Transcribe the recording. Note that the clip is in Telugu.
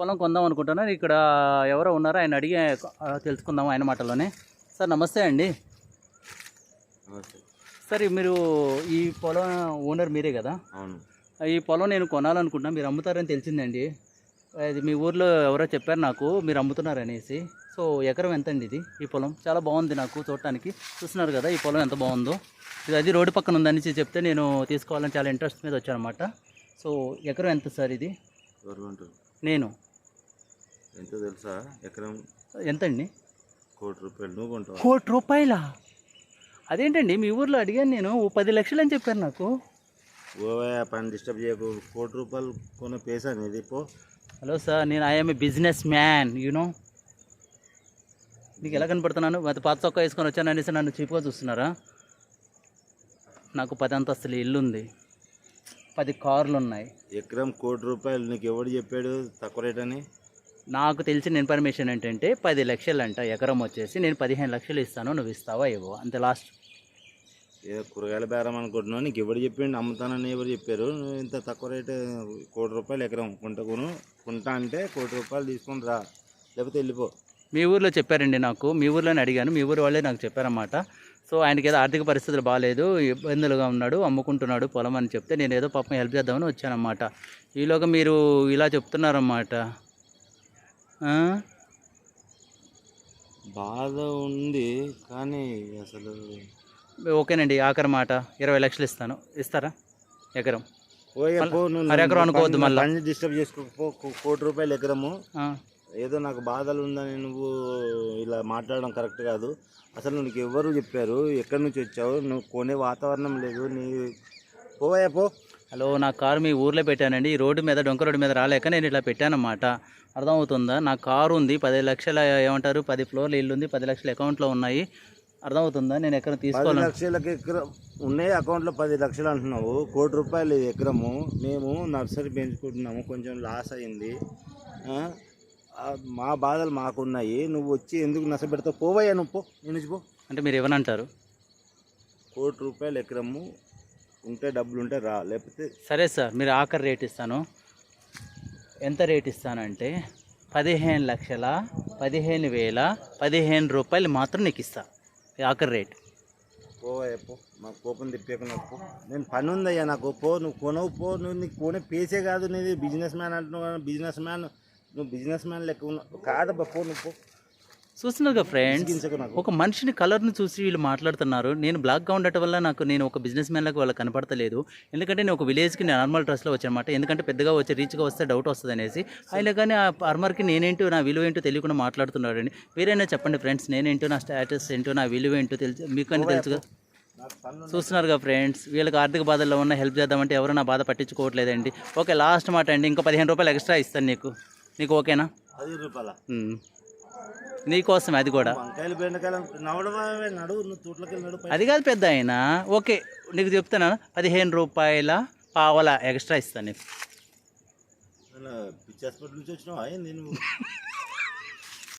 పొలం కొందాం అనుకుంటున్నాను ఇక్కడ ఎవరో ఉన్నారో ఆయన అడిగి తెలుసుకుందాం ఆయన మాటలోనే సార్ నమస్తే అండి. సార్ మీరు ఈ పొలం ఓనర్ మీరే కదా? ఈ పొలం నేను కొనాలనుకుంటున్నా. మీరు అమ్ముతారని తెలిసిందండి. అది మీ ఊర్లో ఎవరో చెప్పారు నాకు మీరు అమ్ముతున్నారు అనేసి. సో ఎకరం ఎంత అండి ఇది ఈ పొలం? చాలా బాగుంది నాకు చూడటానికి. చూస్తున్నారు కదా ఈ పొలం ఎంత బాగుందో. ఇది అది రోడ్డు పక్కన ఉందని చెప్తే నేను తీసుకోవాలని చాలా ఇంట్రెస్ట్ మీద వచ్చానమాట. సో ఎకరం ఎంత సార్ ఇది? నేను. ఎంత తెలుసా? ఎకరం ఎంత అండి కోటి రూపాయలు. నువ్వు కొంటావు? కోటి రూపాయల? అదేంటండి? మీ ఊర్లో అడిగాను నేను. ఓ పది లక్షలు అని చెప్పారు నాకు. ఓవే పని డిస్టర్బ్ చేయకు. కోటి రూపాయలు కొనే పేసా నీది? పో. హలో సార్ నేను I'm a businessman you know నీకు ఎలా కనపడుతున్నాను? అది పాత చొక్కా వేసుకొని వచ్చాను అనేసి నన్ను చీప్గా చూస్తున్నారా? నాకు పది అంతస్తుల ఇల్లు ఉంది పది కార్లు ఉన్నాయి ఎకరం కోటి రూపాయలు నీకు ఎవడు చెప్పాడు? తక్కువ రేట్ అని నాకు తెలిసిన ఇన్ఫర్మేషన్ ఏంటంటే పది లక్షలు అంట ఎకరం వచ్చేసి నేను పదిహేను లక్షలు ఇస్తాను నువ్వు ఇస్తావా ఇవ్వు అంతే లాస్ట్ ఏదో కూరగాయల బేరం అనుకుంటున్నావు? నీకు ఎవడు చెప్పిండు? అమ్ముతానని ఎవరు చెప్పారు? నువ్వు ఇంత తక్కువ రేటు కోటి రూపాయలు ఎకరం కొంట కొను కొంటా అంటే కోటి రూపాయలు తీసుకొని రా. లేకపోతే వెళ్ళిపో. మీ ఊర్లో చెప్పారండి నాకు. మీ ఊర్లోనే అడిగాను. మీ ఊరు వాళ్ళే నాకు చెప్పారన్నమాట. సో ఆయనకి ఏదో ఆర్థిక పరిస్థితులు బాగాలేదు ఇబ్బందులుగా ఉన్నాడు అమ్ముకుంటున్నాడు పొలం అని చెప్తే నేను ఏదో పాపం హెల్ప్ చేద్దామని వచ్చానన్నమాట. ఈలోగా మీరు ఇలా చెప్తున్నారన్నమాట? బాధ ఉంది కానీ అసలు ఓకేనండి ఆఖరి మాట. ఇరవై లక్షలు ఇస్తాను. ఇస్తారా? ఎకరం. ఎకరం అనుకోవద్దు మళ్ళా. డిస్టర్బ్ చేసుకోకపో కో- కోటి రూపాయలు ఎకరము. ఏదో నాకు బాధలు ఉందని నువ్వు ఇలా మాట్లాడడం కరెక్ట్ కాదు. అసలు నీకు ఎవరు చెప్పారు ఎక్కడి నుంచి వచ్చావు? నువ్వు కొనే వాతావరణం లేదు నీ పోయా పో. హలో నా కారు మీ ఊర్లో పెట్టానండి. ఈ రోడ్డు మీద డొంక రోడ్డు మీద రాలేక నేను ఇట్లా పెట్టానన్నమాట. అర్థమవుతుందా? నా కారు ఉంది పది లక్షల ఏమంటారు? పది ఫ్లోర్లు ఇల్లు ఉంది పది లక్షల అకౌంట్లో ఉన్నాయి. అర్థమవుతుందా? నేను ఎక్కడ పది తీసుకోవాలను లక్షలకి ఎకరం ఉన్నాయి అకౌంట్లో పది లక్షలు అంటున్నావు. కోటి రూపాయలు ఎకరము. మేము నర్సరీ పెంచుకుంటున్నాము. కొంచెం లాస్ అయింది. మా బాధలు మాకున్నాయి. నువ్వు వచ్చి ఎందుకు నష్టపెడతావు పోవయ్యా నువ్వు పో. నేను పో. అంటే మీరు ఏమనంటారు కోటి రూపాయలు ఎకరము. ఉంటే డబ్బులు ఉంటే రా లేకపోతే సరే సార్ మీరు ఆఖరి రేట్ ఇస్తాను. ఎంత రేట్ ఇస్తానంటే పదిహేను లక్షల పదిహేను వేల పదిహేను రూపాయలు మాత్రం నీకు ఇస్తా. ఆఖరి రేట్. పోవయ్యా పో మా కోపం తిప్పేకు నాకు పో. నేను పని ఉందయ్యా నాకు పో నువ్వు కొనవు పో నువ్వు నీకు కొనే పేసే కాదు నీది. బిజినెస్ మ్యాన్ అంటున్నావు బిజినెస్ మ్యాన్ నువ్వు బిజినెస్ మ్యాన్ లెక్క ఉన్నావు కాదబ్బా పో నువ్వు పో. చూస్తున్నారుగా ఫ్రెండ్స్ ఒక మనిషిని కలర్ని చూసి వీళ్ళు మాట్లాడుతున్నారు. నేను బ్లాక్గా ఉండటం వల్ల నాకు నేను ఒక బిజినెస్ మ్యాన్లకు వాళ్ళకి కనపడతలేదు. ఎందుకంటే నేను ఒక విలేజ్కి నేను నార్మల్ డ్రెస్లో వచ్చానమాట. ఎందుకంటే పెద్దగా వచ్చి రీచ్గా వస్తే డౌట్ వస్తుంది అనేసి. ఆయన కానీ ఆ అర్మర్కి నేనేంటో నా విలువ ఏంటో తెలియకుండా మాట్లాడుతున్నాడండి మీరైనా చెప్పండి ఫ్రెండ్స్ నేనేంటో నా స్టేటస్ ఏంటో నా విలువ ఏంటో తెలుసు మీకని నాకు పనులు చూస్తున్నారుగా ఫ్రెండ్స్ వీళ్ళకి ఆర్థిక బాధల్లో ఉన్న హెల్ప్ చేద్దామంటే ఎవరు నా బాధ పట్టించుకోవట్లేదండి. ఓకే లాస్ట్ మాట అండి. ఇంకా పదిహేను రూపాయలు ఎక్స్ట్రా ఇస్తాను నీకు. నీకు ఓకేనా? పది రూపాయల? ఉమ్. నీకోసమే అది కూడా. వంకాయలు బెండకాయలు నవ్వడమా నడువు నువ్వు తోటలోకి వెళ్ళి నడువు అది కాదు పెద్ద ఆయన. ఓకే నీకు చెప్తాను పదిహేను రూపాయల పావల ఎక్స్ట్రా ఇస్తాను నీకు. పిచ్చి హాస్పిటల్ నుంచి వచ్చినావా? ఏంది నువ్వు?